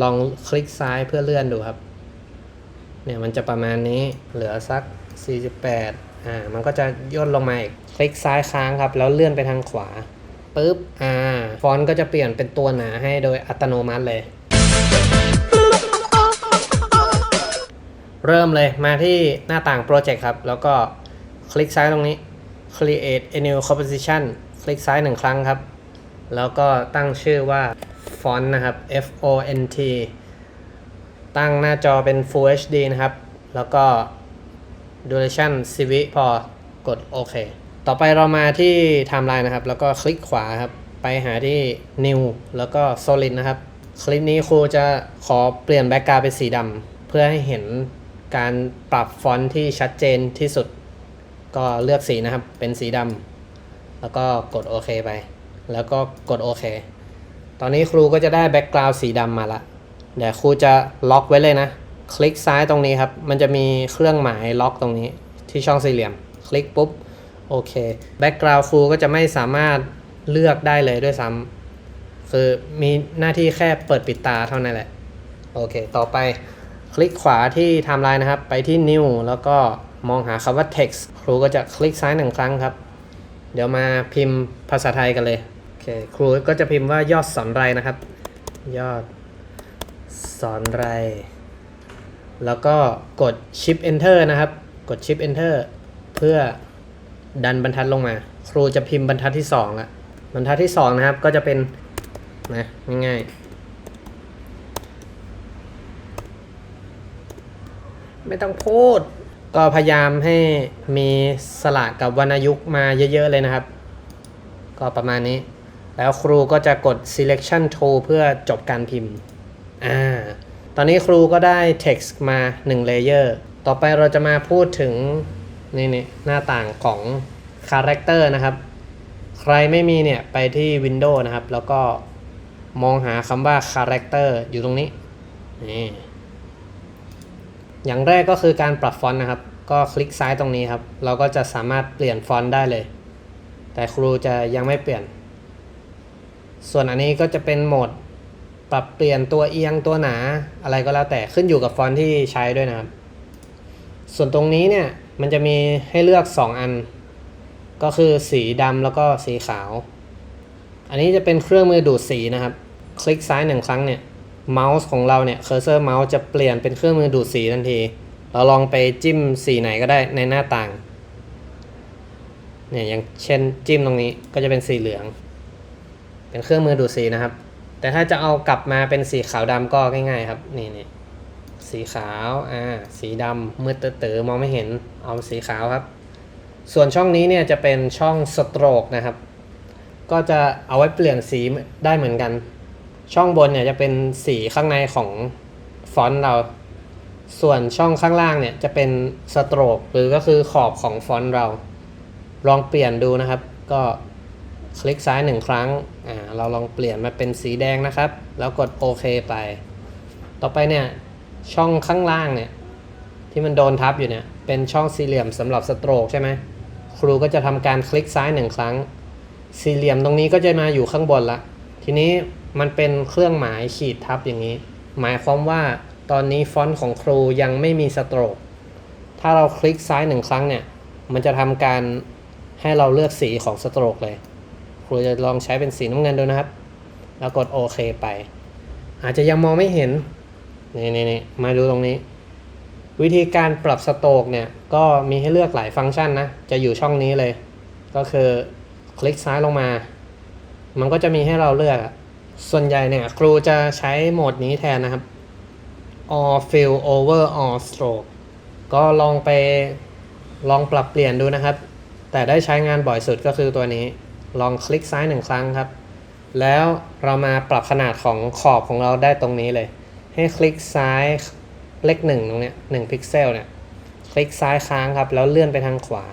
ลองคลิกซ้ายเพื่อเลื่อนดูครับ เนี่ยมันจะประมาณนี้เหลือสัก 48 อ่า มันก็จะย่นลงมาอีก คลิกซ้ายค้างครับ แล้วเลื่อนไปทางขวาปุ๊บ อ่า ฟอนต์ก็จะเปลี่ยนเป็นตัวหนาให้โดยอัตโนมัติเลย เริ่มเลยมาที่หน้าต่างโปรเจกต์ครับ แล้วก็คลิกซ้ายตรงนี้ create a new composition คลิกซ้ายหนึ่งครั้งครับ แล้วก็ตั้งชื่อว่า font นะครับ F O N T ตั้งหน้าจอเป็น Full HD นะครับ แล้วก็ duration 10 วิพอกดโอเค ต่อไปเรามาที่ timeline นะครับ แล้วก็คลิกขวาครับ ไปหาที่ new แล้วก็ solid นะครับ คลิปนี้ครูจะขอเปลี่ยนแบ็กกราวเป็นสีดำเพื่อให้เห็นการปรับฟอนต์ที่ชัดเจนที่สุด ก็เลือกสีนะครับ เป็นสีดำแล้วก็กดโอเคไป แล้วก็กดโอเค ตอนนี้ครูก็จะได้แบ็กกราวด์สีดำมาละ เดี๋ยวครูจะล็อกไว้เลยนะ คลิกซ้ายตรงนี้ครับ มันจะมีเครื่องหมายล็อกตรงนี้ที่ช่องสี่เหลี่ยม คลิกปุ๊บ โอเคแบ็กกราวด์ครูก็จะไม่สามารถเลือกได้เลยด้วยซ้ำคือมีหน้าที่แค่เปิดปิดตาเท่านั้นแหละ โอเค ต่อไปคลิกขวาที่ไทม์ไลน์นะครับ ไปที่ new แล้วก็มองหาคำว่า text ครูก็จะคลิกซ้ายหนึ่งครั้งครับ เดี๋ยวมาพิมพ์ภาษาไทยกันเลย เคครูก็จะพิมพ์ว่ายอดสอนไรนะครับ ยอดสอนไร แล้วก็กด shift enter นะครับ กด shift enter เพื่อดันบรรทัดลงมา ครูจะพิมพ์บรรทัดที่2ละบรรทัดที่2นะครับก็จะเป็นนะง่ายๆ ไม่ต้องพูด ก็พยายามให้มีสระกับวรรณยุกต์มาเยอะๆเลยนะครับ ก็ประมาณนี้ แล้วครูก็จะกด selection tool เพื่อจบการพิมพ์อ่าตอนนี้ครูก็ได้ text มา1 layer ต่อไปเราจะมาพูดถึงนี่นี่หน้าต่างของ character นะครับ ใครไม่มีเนี่ยไปที่ Windows นะครับ แล้วก็มองหาคำว่า character อยู่ตรงนี้นี่อย่างแรกก็คือการปรับฟอนต์นะครับ ก็คลิกซ้ายตรงนี้ครับ เราก็จะสามารถเปลี่ยนฟอนต์ได้เลย แต่ครูจะยังไม่เปลี่ยน ส่วนอันนี้ก็จะเป็นโหมดปรับเปลี่ยนตัวเอียงตัวหนาอะไรก็แล้วแต่ขึ้นอยู่กับฟอนต์ที่ใช้ด้วยนะครับ ส่วนตรงนี้เนี่ยมันจะมีให้เลือก 2 อัน ก็คือสีดำแล้วก็สีขาว อันนี้จะเป็นเครื่องมือดูดสีนะครับ คลิกซ้ายหนึ่งครั้งเนี่ยเมาส์ของเราเนี่ยเคอร์เซอร์เมาส์จะเปลี่ยนเป็นเครื่องมือดูดสีทันที เราลองไปจิ้มสีไหนก็ได้ในหน้าต่างเนี่ยอย่างเช่นจิ้มตรงนี้ก็จะเป็นสีเหลือง เป็นเครื่องมือดูดสีนะครับ แต่ถ้าจะเอากลับมาเป็นสีขาวดำก็ง่ายๆครับนี่นี่สีขาวอ่าสีดำมืดเต๋อมองไม่เห็นเอาสีขาวครับ ส่วนช่องนี้เนี่ยจะเป็นช่องสโตรกนะครับ ก็จะเอาไว้เปลี่ยนสีได้เหมือนกัน ช่องบนเนี่ยจะเป็นสีข้างในของฟอนต์เรา ส่วนช่องข้างล่างเนี่ยจะเป็นสโตรกหรือก็คือขอบของฟอนต์เรา ลองเปลี่ยนดูนะครับ ก็ คลิกซ้ายหนึ่งครั้งอ่าเราลองเปลี่ยนมาเป็นสีแดงนะครับ แล้วกดโอเคไป ต่อไปเนี่ยช่องข้างล่างเนี่ยที่มันโดนทับอยู่เนี่ยเป็นช่องสี่เหลี่ยมสำหรับสโตรกใช่ไหมครูก็จะทำการคลิกซ้ายหนึ่งครั้ง สี่เหลี่ยมตรงนี้ก็จะมาอยู่ข้างบนละ ทีนี้มันเป็นเครื่องหมายขีดทับอย่างนี้ หมายความว่าตอนนี้ฟอนต์ของครูยังไม่มีสโตรก ถ้าเราคลิกซ้ายหนึ่งครั้งเนี่ย มันจะทำการให้เราเลือกสีของสโตรกเลย รูจะลองใช้เป็นสีน้ำเงินดูนะครับ แล้วกดโอเคไป อาจจะยังมองไม่เห็น นี่นี่นมาดูตรงนี้ วิธีการปรับสโตรกเนี่ย ก็มีให้เลือกหลายฟังก์ชันนะ จะอยู่ช่องนี้เลย ก็คือคลิกซ้ายลงมา มันก็จะมีให้เราเลือก ส่วนใหญ่เนี่ยครูจะใช้โหมดนี้แทนนะครับ all fill over all stroke ก็ลองไปลองปรับเปลี่ยนดูนะครับ แต่ได้ใช้งานบ่อยสุดก็คือตัวนี้ ลองคลิกซ้ายหนึ่งครั้งครับ แล้วเรามาปรับขนาดของขอบของเราได้ตรงนี้เลย ให้คลิกซ้ายเลขหนึ่งตรงเนี้ยหนึ่งพิกเซลเนี่ยคลิกซ้ายค้างครับ แล้วเลื่อนไปทางขวา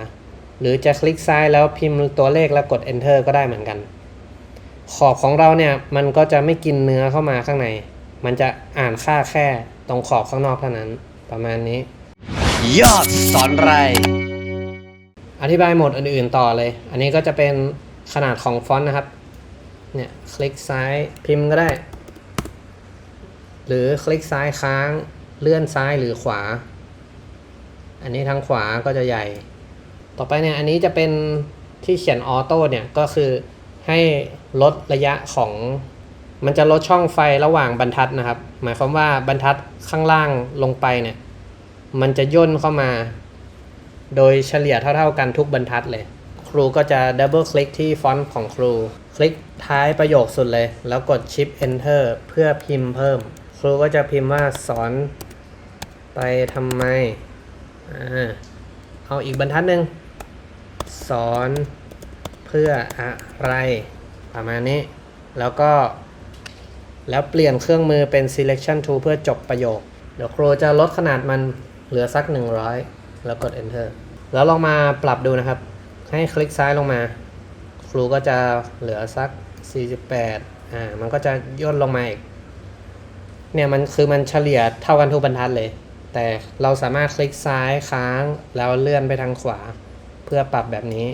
หรือจะคลิกซ้ายแล้วพิมพ์ตัวเลขแล้วกด enter ก็ได้เหมือนกัน ขอบของเราเนี่ยมันก็จะไม่กินเนื้อเข้ามาข้างใน มันจะอ่านค่าแค่ตรงขอบข้างนอกเท่านั้นประมาณนี้ ยอดสอนไร อธิบายโหมดอื่นๆต่อเลย อันนี้ก็จะเป็น ขนาดของฟอนต์นะครับ เนี่ย คลิกซ้ายพิมพ์ก็ได้ หรือคลิกซ้ายค้างเลื่อนซ้ายหรือขวา อันนี้ทางขวาก็จะใหญ่ ต่อไปเนี่ย อันนี้จะเป็นที่เขียนออโต้เนี่ย ก็คือให้ลดระยะของ มันจะลดช่องไฟระหว่างบรรทัดนะครับ หมายความว่าบรรทัดข้างล่างลงไปเนี่ย มันจะย่นเข้ามา โดยเฉลี่ยเท่า ๆกันทุกบรรทัดเลย ครูก็จะดับเบิลคลิกที่ฟอนต์ของครู คลิกท้ายประโยคสุดเลย แล้วกดชิป Enter เพื่อพิมพ์เพิ่ม ครูก็จะพิมพ์ว่าสอนไปทำไมอ่าเอาอีกบรรทัดหนึ่งสอนเพื่ออะไร ประมาณนี้ แล้วก็ แล้วเปลี่ยนเครื่องมือเป็น selection tool เพื่อจบประโยค เดี๋ยวครูจะลดขนาดมันเหลือสัก 100 แล้วกด enter แล้วลองมาปรับดูนะครับ ให้คลิกซ้ายลงมาครูก็จะเหลือสัก 48 อ่า มันก็จะย่นลงมาอีก เนี่ยมันคือมันเฉลี่ยเท่ากันทุกบรรทัดเลย แต่เราสามารถคลิกซ้ายค้างแล้วเลื่อนไปทางขวา เพื่อปรับแบบนี้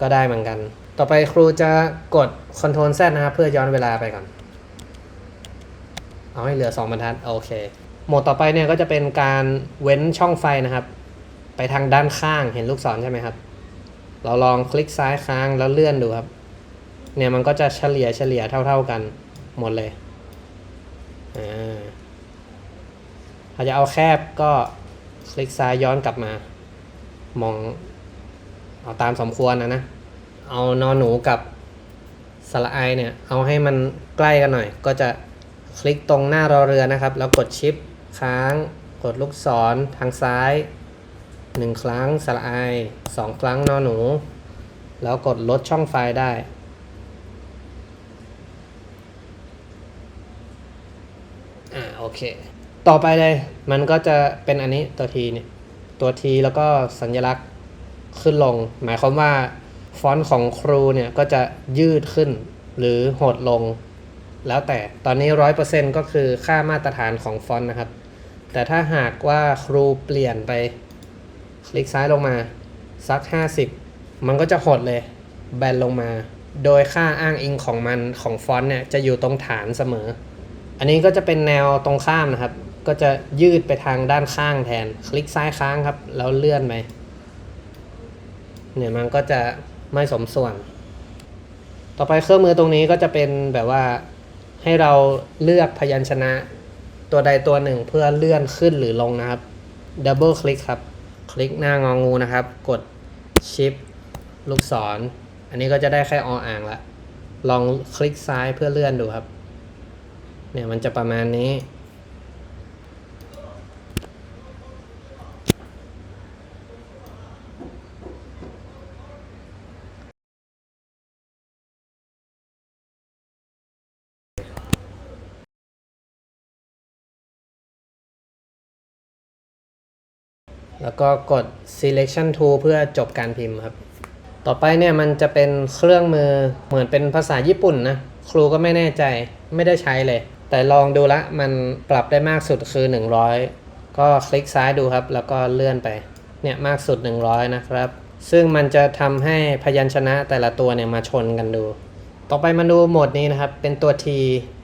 ก็ได้เหมือนกัน ต่อไปครูจะกด Ctrl Z นะครับเพื่อย้อนเวลาไปก่อน เอาให้เหลือ 2 บรรทัด โอเค โหมดต่อไปเนี่ยก็จะเป็นการเว้นช่องไฟนะครับ ไปทางด้านข้างเห็นลูกศรใช่ไหมครับ เราลองคลิกซ้ายค้างแล้วเลื่อนดูครับ เนี่ยมันก็จะเฉลี่ยเฉลี่ยเท่า ๆกันหมดเลยอ่าถ้าจะเอาแคบก็คลิกซ้ายย้อนกลับมา มองเอาตามสมควรนะนะ เอานอนหนูกับสระไอเนี่ย เอาให้มันใกล้กันหน่อย ก็จะคลิกตรงหน้ารอเรือนะครับ แล้วกดชิปค้าง กดลูกศรทางซ้าย หนึ่งครั้งสระไอสองครั้งนอนหนู แล้วกดลดช่องไฟได้ อ่าโอเค ต่อไปเลย มันก็จะเป็นอันนี้ตัวทีเนี่ย ตัวทีแล้วก็สัญลักษณ์ขึ้นลง หมายความว่าฟอนต์ของครูเนี่ย ก็จะยืดขึ้นหรือหดลง แล้วแต่ตอนนี้ร้อยเปอร์เซ็นก็คือค่ามาตรฐานของฟอนต์นะครับ แต่ถ้าหากว่าครูเปลี่ยนไป คลิกซ้ายลงมาสัก 50 มันก็จะหดเลย แบนลงมา โดยค่าอ้างอิงของมันของฟอนต์เนี่ยจะอยู่ตรงฐานเสมอ อันนี้ก็จะเป็นแนวตรงข้ามนะครับ ก็จะยืดไปทางด้านข้างแทน คลิกซ้ายค้างครับ แล้วเลื่อนไปเนี่ยมันก็จะไม่สมส่วน ต่อไปเครื่องมือตรงนี้ก็จะเป็นแบบว่าให้เราเลือกพยัญชนะตัวใดตัวหนึ่งเพื่อเลื่อนขึ้นหรือลงนะครับดับเบิลคลิกครับ คลิกหน้างองูนะครับ กดชิปลูกศรอันนี้ก็จะได้แค่ออ่างละ ลองคลิกซ้ายเพื่อเลื่อนดูครับ เนี่ยมันจะประมาณนี้ แล้วก็กด selection tool เพื่อจบการพิมพ์ครับ ต่อไปเนี่ยมันจะเป็นเครื่องมือเหมือนเป็นภาษาญี่ปุ่นนะ ครูก็ไม่แน่ใจไม่ได้ใช้เลย แต่ลองดูละมันปรับได้มากสุดคือ 100 ก็คลิกซ้ายดูครับ แล้วก็เลื่อนไป เนี่ยมากสุด 100 นะครับ ซึ่งมันจะทำให้พยัญชนะแต่ละตัวเนี่ยมาชนกันดู ต่อไปมาดูโหมดนี้นะครับ เป็นตัว T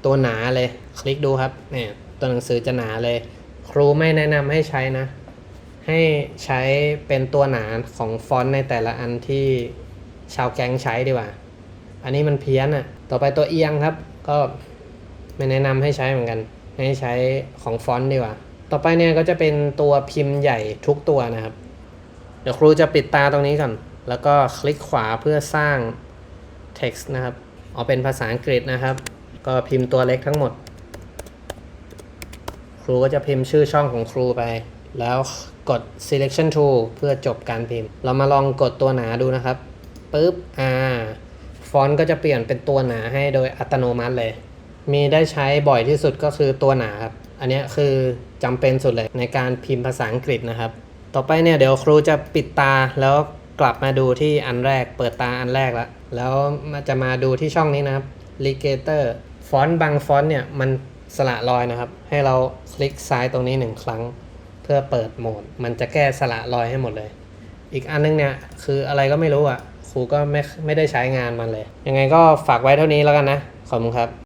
ตัวหนาเลย คลิกดูครับ เนี่ยตัวหนังสือจะหนาเลย ครูไม่แนะนำให้ใช้นะ ให้ใช้เป็นตัวหนาของฟอนต์ในแต่ละอันที่ชาวแก๊งใช้ดีกว่า อันนี้มันเพี้ยนอะ่ะ ต่อไปตัวเอียงครับ ก็ไม่แนะนำให้ใช้เหมือนกัน ให้ใช้ของฟอนต์ดีกว่า ต่อไปเนี่ยก็จะเป็นตัวพิมพ์ใหญ่ทุกตัวนะครับ เดี๋ยวครูจะปิดตาตรงนี้ก่อน แล้วก็คลิกขวาเพื่อสร้าง text นะครับ เอาเป็นภาษาอังกฤษนะครับ ก็พิมพ์ตัวเล็กทั้งหมด ครูก็จะพิมพ์ชื่อช่องของครูไป แล้ว กด selection tool เพื่อจบการพิมพ์ เรามาลองกดตัวหนาดูนะครับปุ๊บอ่าฟอนต์ก็จะเปลี่ยนเป็นตัวหนาให้โดยอัตโนมัติเลย มีได้ใช้บ่อยที่สุดก็คือตัวหนาครับ อันนี้คือจำเป็นสุดเลยในการพิมพ์ภาษาอังกฤษนะครับ ต่อไปเนี่ยเดี๋ยวครูจะปิดตาแล้วกลับมาดูที่อันแรก เปิดตาอันแรกแล้วแล้วมาจะมาดูที่ช่องนี้นะครับ Ligator ฟอนต์บางฟอนต์เนี่ยมันสละรอยนะครับ ให้เราคลิกซ้ายตรงนี้หนึ่งครั้ง เพื่อเปิดโหมด มันจะแก้สละรอยให้หมดเลย อีกอันนึงเนี่ยคืออะไรก็ไม่รู้อะครูก็ไม่ไม่ได้ใช้งานมันเลย ยังไงก็ฝากไว้เท่านี้แล้วกันนะ ขอบคุณครับ